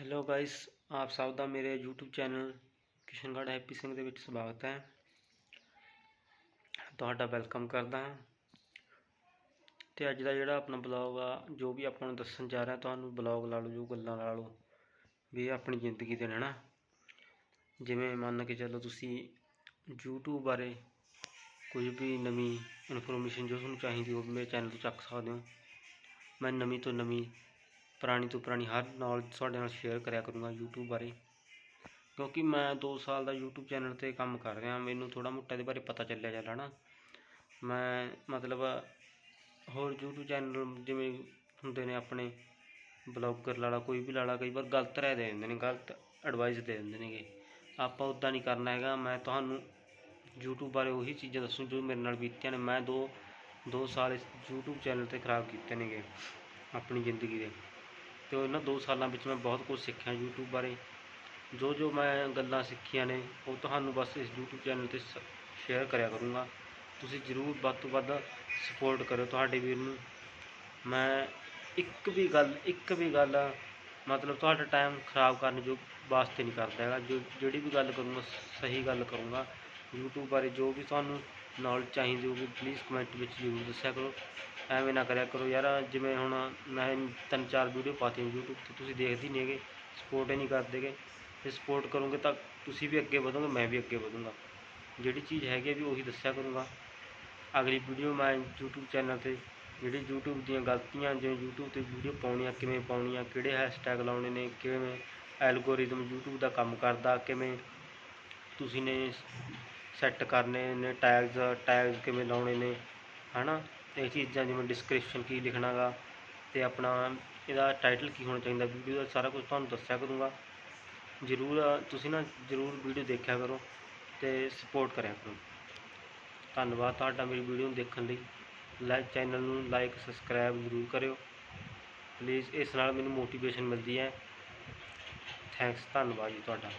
Hello guys ਆਪ ਸਭ ਦਾ ਮੇਰੇ YouTube ਚੈਨਲ ਕਿਸ਼ਨਗੜ੍ਹ ਹੈਪੀ ਸਿੰਘ ਦੇ ਵਿੱਚ ਸਵਾਗਤ ਹੈ ਤੁਹਾਡਾ ਵੈਲਕਮ ਕਰਦਾ ਹਾਂ ਤੇ ਅੱਜ ਦਾ ਜਿਹੜਾ ਆਪਣਾ ਬਲੌਗ ਆ ਜੋ ਵੀ ਆਪਾਂ ਨੂੰ ਦੱਸਣ ਜਾ ਰਿਹਾ ਤੁਹਾਨੂੰ ਬਲੌਗ ਲਾ ਲਓ ਜੋ ਗੱਲਾਂ ਲਾ ਲਓ ਵੀ ਆਪਣੀ ਜ਼ਿੰਦਗੀ ਦੇ ਨੇ ਨਾ ਜਿਵੇਂ ਮੰਨ ਕੇ ਚੱਲੋ ਤੁਸੀਂ YouTube ਬਾਰੇ ਕੁਝ ਵੀ ਨਵੀਂ ਇਨਫੋਰਮੇਸ਼ਨ ਜੋ ਤੁਹਾਨੂੰ ਚਾਹੀਦੀ ਹੋਵੇ ਮੇਰੇ ਚੈਨਲ ਤੋਂ ਚੱਕ ਸਕਦੇ ਹੋ ਮੈਂ ਨਵੀਂ ਤੋਂ ਨਵੀਂ ਪੁਰਾਣੀ ਤੋਂ ਪੁਰਾਣੀ ਹਰ ਨੌਲੇਜ ਤੁਹਾਡੇ ਨਾਲ ਸ਼ੇਅਰ ਕਰਿਆ ਕਰੂੰਗਾ YouTube ਬਾਰੇ। ਕਿਉਂਕਿ ਮੈਂ 2 ਸਾਲ ਦਾ YouTube ਚੈਨਲ ਤੇ ਕੰਮ ਕਰ ਰਿਹਾ, ਮੈਨੂੰ ਥੋੜਾ ਮੋਟਾ ਇਹਦੇ ਬਾਰੇ ਪਤਾ ਚੱਲਿਆ ਜਾਂਦਾ ਨਾ। ਮੈਂ ਮਤਲਬ ਹੋਰ YouTube ਚੈਨਲ ਜਿਵੇਂ ਹੁੰਦੇ ਨੇ ਆਪਣੇ, ਬਲੌਗਰ ਲਾਲਾ, ਕੋਈ ਵੀ ਲਾਲਾ, ਕਈ ਵਾਰ ਗਲਤ ਰਾਏ ਦੇ ਦਿੰਦੇ ਨੇ, ਗਲਤ ਐਡਵਾਈਸ ਦੇ ਦਿੰਦੇ ਨੇਗੇ। ਆਪਾਂ ਉਦਾਂ ਨਹੀਂ ਕਰਨਾ ਹੈਗਾ, ਮੈਂ ਤੁਹਾਨੂੰ YouTube ਬਾਰੇ ਉਹੀ ਚੀਜ਼ਾਂ ਦੱਸੂ ਜੋ ਮੇਰੇ ਨਾਲ ਬੀਤੀਆਂ ਨੇ। ਮੈਂ ਦੋ ਦੋ ਸਾਲ ਇਸ YouTube ਚੈਨਲ ਤੇ ਖਰਾਬ ਕੀਤੇ ਨੇਗੇ, ਆਪਣੀ ਜ਼ਿੰਦਗੀ ਦੇ। ਤੇ ਇਹਨਾਂ 2 ਸਾਲਾਂ ਵਿੱਚ ਮੈਂ ਬਹੁਤ ਕੁਝ ਸਿੱਖਿਆ YouTube ਬਾਰੇ। ਜੋ ਜੋ ਮੈਂ ਗੱਲਾਂ ਸਿੱਖੀਆਂ ਨੇ, ਉਹ ਤੁਹਾਨੂੰ ਬਸ ਇਸ YouTube ਚੈਨਲ ਤੇ ਸ਼ੇਅਰ ਕਰਿਆ ਕਰੂੰਗਾ। ਤੁਸੀਂ ਜਰੂਰ ਵੱਧ ਤੋਂ ਵੱਧ ਸਪੋਰਟ ਕਰਿਓ ਤੁਹਾਡੇ ਵੀਰ ਨੂੰ। ਮੈਂ ਇੱਕ ਵੀ ਗੱਲ, ਇੱਕ ਵੀ ਗੱਲ, ਮਤਲਬ ਤੁਹਾਡਾ ਟਾਈਮ ਖਰਾਬ ਕਰਨ ਜੋ ਵਾਸਤੇ ਨਹੀਂ ਕਰਦਾ ਹੈਗਾ। ਜੋ, ਜਿਹੜੀ ਵੀ ਗੱਲ ਕਰੂੰਗਾ ਸਹੀ ਗੱਲ ਕਰੂੰਗਾ। YouTube ਬਾਰੇ ਜੋ ਵੀ ਤੁਹਾਨੂੰ ਨੌਲੇਜ ਚਾਹੀਦੀ ਹੋਊਗੀ ਪਲੀਜ਼ ਕਮੈਂਟ ਵਿੱਚ ਜ਼ਰੂਰ ਦੱਸਿਆ ਕਰੋ। ਐਵੇਂ ਨਾ ਕਰਿਆ ਕਰੋ ਯਾਰ, ਜਿਵੇਂ ਹੁਣ ਮੈਂ ਤਿੰਨ ਚਾਰ ਵੀਡੀਓ ਪਾਤੀ YouTube ਤੇ, ਤੁਸੀਂ ਦੇਖਦੇ ਨਹੀਂ ਹੈਗੇ ਸਪੋਰਟ ਹੀ ਨਹੀਂ ਕਰਦੇਗੇ ਜੇ ਸਪੋਰਟ ਕਰੋਗੇ ਤਾਂ ਤੁਸੀਂ ਵੀ ਅੱਗੇ ਵਧੋਗੇ, ਮੈਂ ਵੀ ਅੱਗੇ ਵਧੂੰਗਾ। ਜਿਹੜੀ ਚੀਜ਼ ਹੈਗੀ ਵੀ ਉਹੀ ਦੱਸਿਆ ਕਰੂੰਗਾ। ਅਗਲੀ ਵੀਡੀਓ ਮੈਂ YouTube ਚੈਨਲ ਤੇ, ਜਿਹੜੀ YouTube ਦੀਆਂ ਗਲਤੀਆਂ, ਜਿਵੇਂ YouTube ਤੇ ਵੀਡੀਓ ਪਾਉਣੀਆਂ, ਕਿਵੇਂ ਪਾਉਣੀਆਂ, ਕਿਹੜੇ ਹੈਸ਼ਟੈਗ ਲਾਉਣੇ ਨੇ, ਕਿਵੇਂ ਐਲਗੋਰਿਦਮ YouTube ਦਾ ਕੰਮ ਕਰਦਾ, ਕਿਵੇਂ ਤੁਸੀਂ ਨੇ ਸੈੱਟ ਕਰਨੇ ਨੇ ਟੈਗਸ ਟੈਗਸ ਕਿਵੇਂ ਲਾਉਣੇ ਨੇ, ਹਨਾ? ਇਹ ਚੀਜ਼ਾਂ ਜਿਵੇਂ ਡਿਸਕ੍ਰਿਪਸ਼ਨ ਕੀ ਲਿਖਣਾਗਾ ਤੇ ਆਪਣਾ ਇਹਦਾ ਟਾਈਟਲ ਕੀ ਹੋਣਾ ਚਾਹੀਦਾ ਵੀਡੀਓ ਦਾ ਸਾਰਾ ਕੁਝ ਤੁਹਾਨੂੰ ਦੱਸਿਆ ਕਰੂੰਗਾ। ਜ਼ਰੂਰ, ਤੁਸੀਂ ਨਾ ਜ਼ਰੂਰ ਵੀਡੀਓ ਦੇਖਿਆ ਕਰੋ ਤੇ ਸਪੋਰਟ ਕਰਿਆ ਕਰੋ। ਧੰਨਵਾਦ ਤੁਹਾਡਾ ਮੇਰੀ ਵੀਡੀਓ ਨੂੰ ਦੇਖਣ ਲਈ। ਲਾਈਕ ਚੈਨਲ ਨੂੰ ਲਾਈਕ ਸਬਸਕ੍ਰਾਈਬ ਜ਼ਰੂਰ ਕਰਿਓ। ਪਲੀਜ਼ ਇਸ ਨਾਲ ਮੈਨੂੰ ਮੋਟੀਵੇਸ਼ਨ ਮਿਲਦੀ ਹੈ। ਥੈਂਕਸ ਧੰਨਵਾਦ ਜੀ ਤੁਹਾਡਾ।